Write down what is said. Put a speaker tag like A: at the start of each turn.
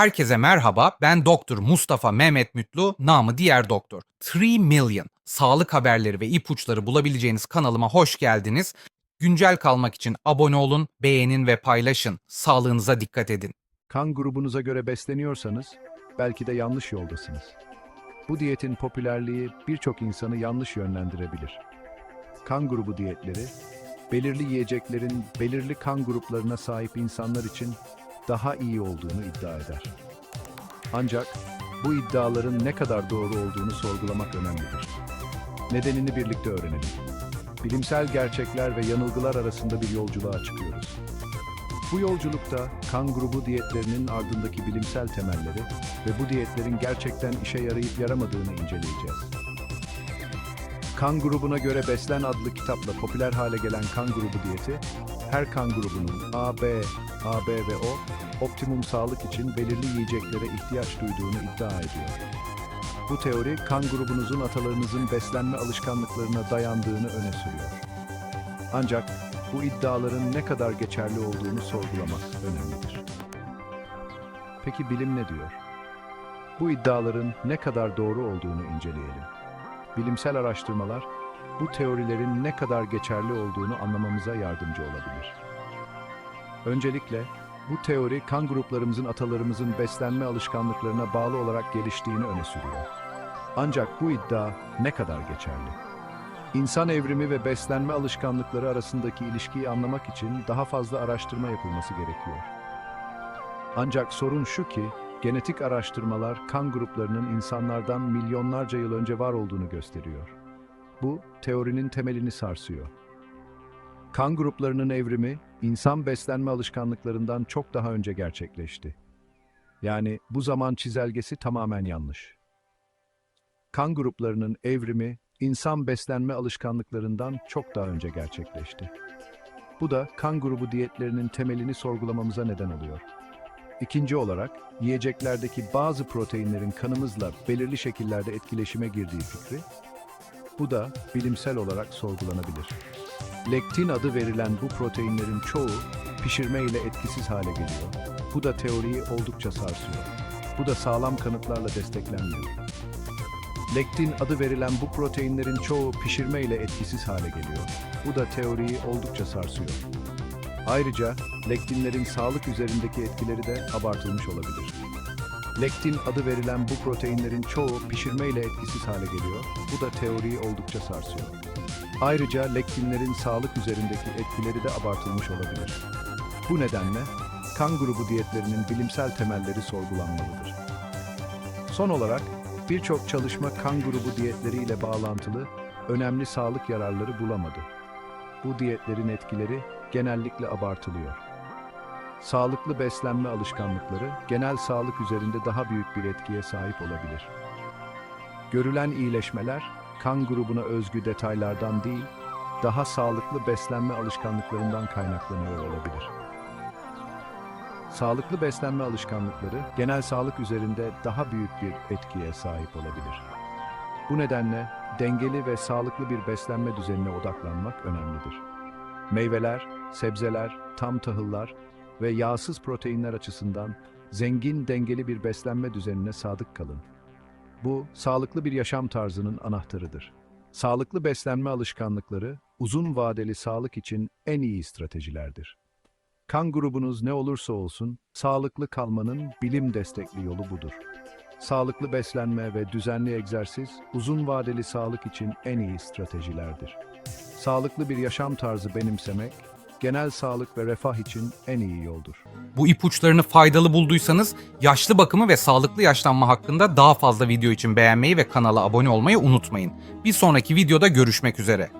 A: Herkese merhaba. Ben Doktor Mustafa Mehmet Mütlu, namı diğer doktor. 3 Million sağlık haberleri ve ipuçları bulabileceğiniz kanalıma hoş geldiniz. Güncel kalmak için abone olun, beğenin ve paylaşın. Sağlığınıza dikkat edin.
B: Kan grubunuza göre besleniyorsanız belki de yanlış yoldasınız. Bu diyetin popülerliği birçok insanı yanlış yönlendirebilir. Kan grubu diyetleri, belirli yiyeceklerin belirli kan gruplarına sahip insanlar için daha iyi olduğunu iddia eder. Ancak bu iddiaların ne kadar doğru olduğunu sorgulamak önemlidir. Nedenini birlikte öğrenelim. Bilimsel gerçekler ve yanılgılar arasında bir yolculuğa çıkıyoruz. Bu yolculukta kan grubu diyetlerinin ardındaki bilimsel temelleri ve bu diyetlerin gerçekten işe yarayıp yaramadığını inceleyeceğiz. Kan grubuna göre Beslen adlı kitapla popüler hale gelen kan grubu diyeti, her kan grubunun A, B, AB ve O, optimum sağlık için belirli yiyeceklere ihtiyaç duyduğunu iddia ediyor. Bu teori, kan grubunuzun atalarınızın beslenme alışkanlıklarına dayandığını öne sürüyor. Ancak bu iddiaların ne kadar geçerli olduğunu sorgulamak önemlidir. Peki bilim ne diyor? Bu iddiaların ne kadar doğru olduğunu inceleyelim. Bilimsel araştırmalar bu teorilerin ne kadar geçerli olduğunu anlamamıza yardımcı olabilir. Öncelikle bu teori kan gruplarımızın atalarımızın beslenme alışkanlıklarına bağlı olarak geliştiğini öne sürüyor. Ancak bu iddia ne kadar geçerli? İnsan evrimi ve beslenme alışkanlıkları arasındaki ilişkiyi anlamak için daha fazla araştırma yapılması gerekiyor. Ancak sorun şu ki, genetik araştırmalar kan gruplarının insanlardan milyonlarca yıl önce var olduğunu gösteriyor. Bu, teorinin temelini sarsıyor. Kan gruplarının evrimi, insan beslenme alışkanlıklarından çok daha önce gerçekleşti. Yani bu zaman çizelgesi tamamen yanlış. Kan gruplarının evrimi, insan beslenme alışkanlıklarından çok daha önce gerçekleşti. Bu da kan grubu diyetlerinin temelini sorgulamamıza neden oluyor. İkinci olarak, yiyeceklerdeki bazı proteinlerin kanımızla belirli şekillerde etkileşime girdiği fikri, bu da bilimsel olarak sorgulanabilir. Lektin adı verilen bu proteinlerin çoğu pişirme ile etkisiz hale geliyor. Bu da teoriyi oldukça sarsıyor. Bu da sağlam kanıtlarla desteklenmiyor. Lektin adı verilen bu proteinlerin çoğu pişirme ile etkisiz hale geliyor. Bu da teoriyi oldukça sarsıyor. Ayrıca lektinlerin sağlık üzerindeki etkileri de abartılmış olabilir. Lektin adı verilen bu proteinlerin çoğu pişirme ile etkisiz hale geliyor. Bu da teoriyi oldukça sarsıyor. Ayrıca lektinlerin sağlık üzerindeki etkileri de abartılmış olabilir. Bu nedenle kan grubu diyetlerinin bilimsel temelleri sorgulanmalıdır. Son olarak birçok çalışma kan grubu diyetleriyle bağlantılı önemli sağlık yararları bulamadı. Bu diyetlerin etkileri genellikle abartılıyor. Sağlıklı beslenme alışkanlıkları genel sağlık üzerinde daha büyük bir etkiye sahip olabilir. Görülen iyileşmeler kan grubuna özgü detaylardan değil, daha sağlıklı beslenme alışkanlıklarından kaynaklanıyor olabilir. Sağlıklı beslenme alışkanlıkları genel sağlık üzerinde daha büyük bir etkiye sahip olabilir. Bu nedenle dengeli ve sağlıklı bir beslenme düzenine odaklanmak önemlidir. Meyveler, sebzeler, tam tahıllar ve yağsız proteinler açısından zengin dengeli bir beslenme düzenine sadık kalın. Bu, sağlıklı bir yaşam tarzının anahtarıdır. Sağlıklı beslenme alışkanlıkları, uzun vadeli sağlık için en iyi stratejilerdir. Kan grubunuz ne olursa olsun, sağlıklı kalmanın bilim destekli yolu budur. Sağlıklı beslenme ve düzenli egzersiz, uzun vadeli sağlık için en iyi stratejilerdir. Sağlıklı bir yaşam tarzı benimsemek, genel sağlık ve refah için en iyi yoldur.
A: Bu ipuçlarını faydalı bulduysanız yaşlı bakımı ve sağlıklı yaşlanma hakkında daha fazla video için beğenmeyi ve kanala abone olmayı unutmayın. Bir sonraki videoda görüşmek üzere.